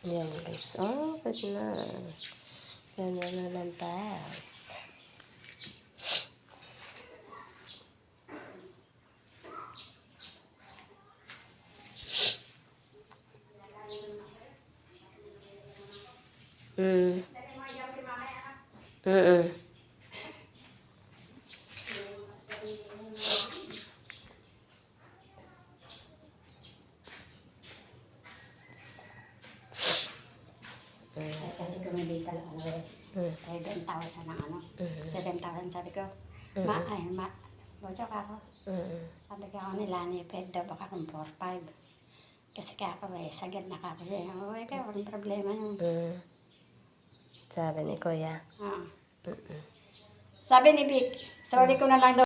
Yan guys. Oh, pwede na. Yan na nalantas. Mm. Mm-mm. Sabi ko may data lang ano eh. 7,000 ang ano. 7,000 sabi ko. Ma, ay, ma, bojo ka ako. Mm-mm. Sabi ko ako nila ni Ped daw baka kung 4-5. Kasi kaya ako eh, sagad na ka kasi. Oh, eh, kaya walang problema yun. Mm. Sabi ni Kuya. Ah. Sabi ni Vic, sorry ko na lang daw